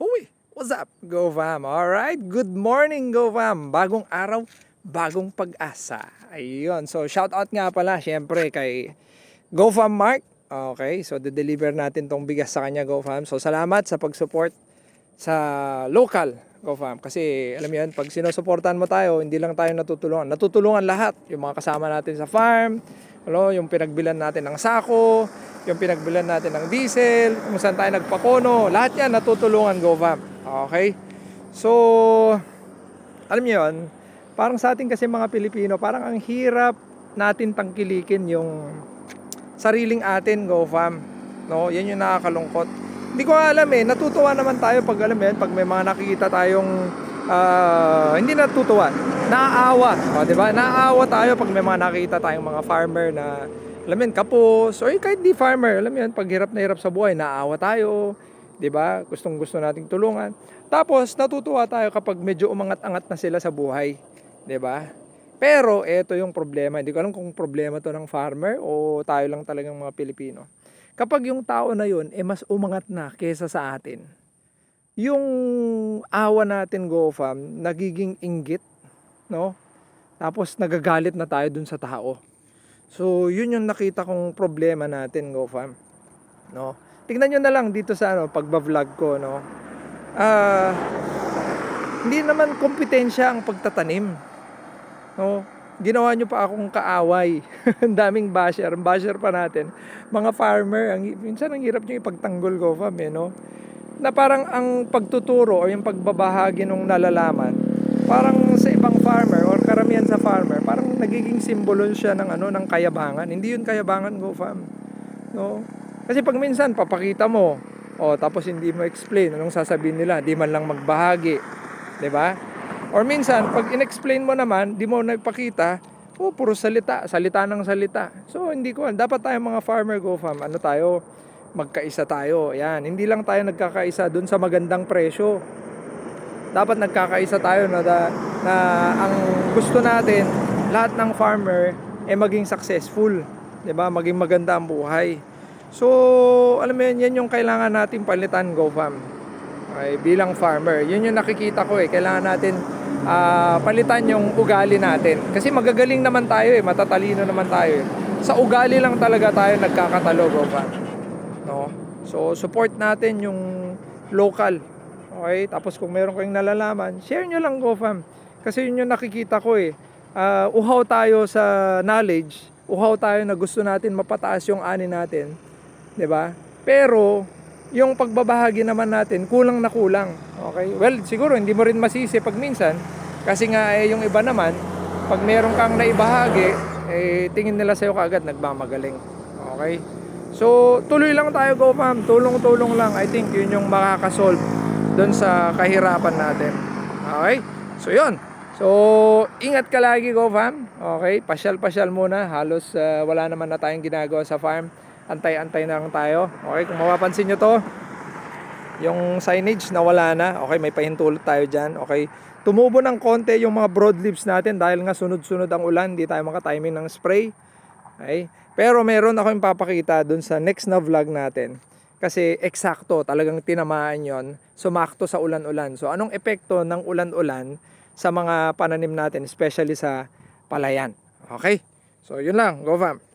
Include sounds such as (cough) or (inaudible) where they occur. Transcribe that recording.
Huy, what's up, GoFam? Alright, good morning, GoFam. Bagong araw, bagong pag-asa. Ayun, so shout out nga pala, syempre, kay GoFam Mark. Okay, so de-deliver natin tong bigas sa kanya, GoFam. So salamat sa pag-support sa local, GoFam. Kasi alam yun, pag sinusuportahan mo tayo, hindi lang tayo natutulungan. Natutulungan lahat. Yung mga kasama natin sa farm, ano, yung pinagbilan natin ng sako, yung pinagbilan natin ng diesel, kung saan tayo nagpakono, lahat yan natutulungan GoFam. Okay? So, alam niyo yun, parang sa atin kasi mga Pilipino, parang ang hirap natin tangkilikin yung sariling atin, GoFam. No, yan yung nakakalungkot. Hindi ko alam eh, natutuwa naman tayo pag alam yan, pag may mga nakikita tayong ah, hindi natutuwa, naaawa, o, di ba? Naaawa tayo pag may mga nakikita tayong mga farmer na alam yun, kapos, o eh, kahit di farmer, alam yun, pag hirap na hirap sa buhay, naaawa tayo, di ba? Gustong gusto nating tulungan. Tapos natutuwa tayo kapag medyo umangat-angat na sila sa buhay, di ba? Pero ito yung problema. Hindi ko alam kung problema to ng farmer o tayo lang talagang mga Pilipino. Kapag yung tao na yun eh mas umangat na kesa sa atin, yung awa natin GoFam nagiging inggit, no? Tapos nagagalit na tayo dun sa tao. So, yun yung nakita kong problema natin, GoFam. No? Tingnan nyo na lang dito sa ano, pagba-vlog ko, no? Ah, hindi naman kompetensya ang pagtatanim. No? Ginawa nyo pa akong kaaway. (laughs) ang daming basher. Basher pa natin. Mga farmer, ang, minsan ang hirap nyo ipagtanggol ko, fam, eh, no? Na parang ang pagtuturo o yung pagbabahagi ng nalalaman, parang sa ibang farmer or karamihan sa farmer, parang nagiging simbolo siya ng ano ng kayabangan. Hindi yun kayabangan, go fam. No? Kasi pag minsan papakita mo, oh, tapos hindi mo explain anong sasabihin nila, di man lang magbahagi, 'di ba? Or minsan pag inexplain mo naman, di mo nagpakita, oh, puro salita, salita ng salita. So hindi ko, dapat tayo mga farmer go fam, ano tayo, magkaisa tayo. Yan, hindi lang tayo nagkakaisa dun sa magandang presyo. Dapat nagkakaisa tayo na, da- na ang gusto natin, lahat ng farmer ay maging successful. 'di ba Maging maganda ang buhay. So, alam mo yan, yan yung kailangan natin palitan, GoFam. Okay, bilang farmer. Yun yung nakikita ko eh. Kailangan natin ah, palitan yung ugali natin. Kasi magagaling naman tayo eh. Matatalino naman tayo eh. Sa ugali lang talaga tayo nagkakatalo, GoFam. No? So, support natin yung local. Okay? Tapos kung meron kayong nalalaman, share nyo lang, GoFam. Kasi yun yung nakikita ko eh. Ah, uhaw tayo sa knowledge. Uhaw tayo na gusto natin mapataas yung ani natin. 'di ba? Pero yung pagbabahagi naman natin kulang na kulang. Okay? Well, siguro hindi mo rin masisi pag minsan kasi nga eh, yung iba naman pag meron kang naibahagi, eh tingin nila sa iyo kaagad nagmamagaling. Okay? So, tuloy lang tayo go ma'am. Tulong-tulong lang. I think yun yung makakasolve doon sa kahirapan natin. Okay? So, yun. So, ingat ka lagi go fam. Okay? Pasyal-pasyal muna. Halos ah, wala naman na tayong ginagawa sa farm antay-antay na lang tayo. Okay, kung mapapansin nyo to, yung signage na wala na. Okay, may pahintulot tayo dyan. Okay, tumubo ng konti yung mga broadleaves natin dahil nga sunod-sunod ang ulan, hindi tayo makatiming ng spray. Okay, pero meron ako yung papakita dun sa next na vlog natin. Kasi eksakto, talagang tinamaan yon sumakto sa ulan-ulan. So, anong epekto ng ulan-ulan sa mga pananim natin, especially sa palayan? Okay? So, yun lang. Go fam!